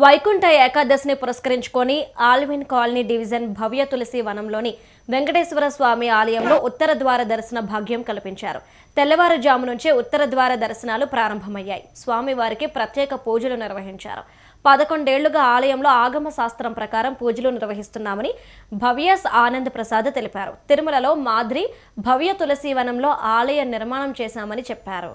వైకుంఠ ఏకాదశిని పురస్కరించుకొని Allwyn colony division Bhavya Tulasi వనంలోని Venkateswara Swamy ఆలయంలో ఉత్తర ద్వార దర్శన భాగ్యం కల్పించారు. తెల్లవారుజాము నుంచే ఉత్తర ద్వార దర్శనాలు ప్రారంభమయ్యాయి. స్వామివారికి ప్రత్యేక పూజలు నిర్వహించారు. పదకొండేళ్ళుగా ఆలయంలో ఆగమ శాస్త్రం ప్రకారం పూజలు నిర్వహిస్తున్నామని భవ్యస్ ఆనంద్ ప్రసాద్ తెలిపారు. తిరుమలలో మాద్రి భవ్య తులసి వనంలో ఆలయ నిర్మాణం చేశామని చెప్పారు.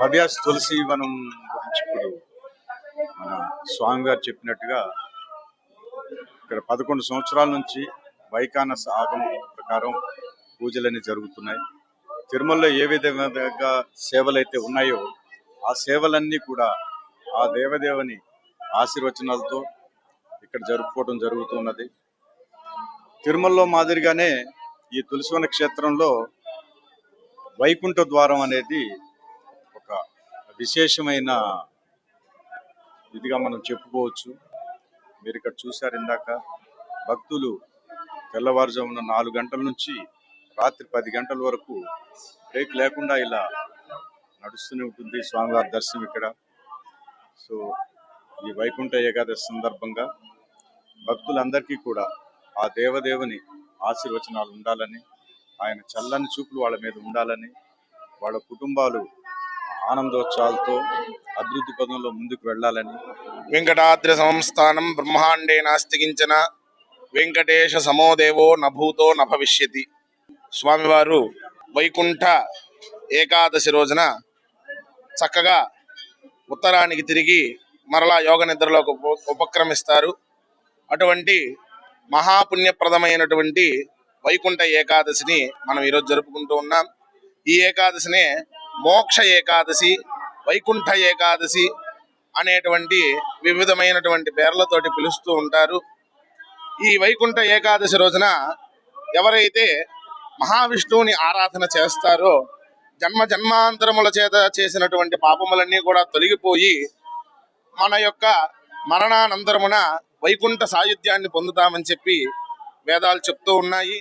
భవ్యాస్ తులసి వనం గురించి ఇప్పుడు మన స్వామి గారు చెప్పినట్టుగా ఇక్కడ పదకొండు సంవత్సరాల నుంచి వైకానస్ ఆగమం ప్రకారం పూజలన్నీ జరుగుతున్నాయి. తిరుమలలో ఏ విధంగా సేవలైతే ఉన్నాయో ఆ సేవలన్నీ కూడా ఆ దేవదేవుని ఆశీర్వచనాలతో ఇక్కడ జరుపుకోవడం జరుగుతున్నది. తిరుమలలో మాదిరిగానే ఈ తులసివన క్షేత్రంలో వైకుంఠ ద్వారం అనేది విశేషమైన ఇదిగా మనం చెప్పుకోవచ్చు. మీరు ఇక్కడ చూశారు ఇందాక భక్తులు తెల్లవారుజామున నాలుగు గంటల నుంచి రాత్రి పది గంటల వరకు బ్రేక్ లేకుండా ఇలా నడుస్తూనే ఉంటుంది స్వామివారి దర్శనం ఇక్కడ. సో ఈ వైకుంఠ ఏకాదశి సందర్భంగా భక్తులందరికీ కూడా ఆ దేవదేవుని ఆశీర్వచనాలు ఉండాలని ఆయన చల్లని చూపులు వాళ్ళ మీద ఉండాలని వాళ్ళ కుటుంబాలు ఆనందోత్సవాలతో అభివృద్ధి పదంలో ముందుకు వెళ్ళాలని. వెంకటాద్రి సంస్థానం బ్రహ్మాండే నాస్తికించిన వెంకటేశ సమోదేవో నభూతో నభవిష్యతి. స్వామివారు వైకుంఠ ఏకాదశి రోజున చక్కగా ఉత్తరానికి తిరిగి మరలా యోగ నిద్రలోకి ఉప- ఉపక్రమిస్తారు. అటువంటి మహాపుణ్యప్రదమైనటువంటి వైకుంఠ ఏకాదశిని మనం ఈరోజు జరుపుకుంటూ ఉన్నాం. ఈ ఏకాదశినే మోక్ష ఏకాదశి వైకుంఠ ఏకాదశి అనేటువంటి వివిధమైనటువంటి పేర్లతోటి పిలుస్తూ ఉంటారు. ఈ వైకుంఠ ఏకాదశి రోజున ఎవరైతే మహావిష్ణువుని ఆరాధన చేస్తారో జన్మ జన్మాంతరముల చేత చేసినటువంటి పాపములన్నీ కూడా తొలగిపోయి మన యొక్క మరణానంతరమున వైకుంఠ సాయుధ్యాన్ని పొందుతామని చెప్పి వేదాలు చెప్తూ ఉన్నాయి.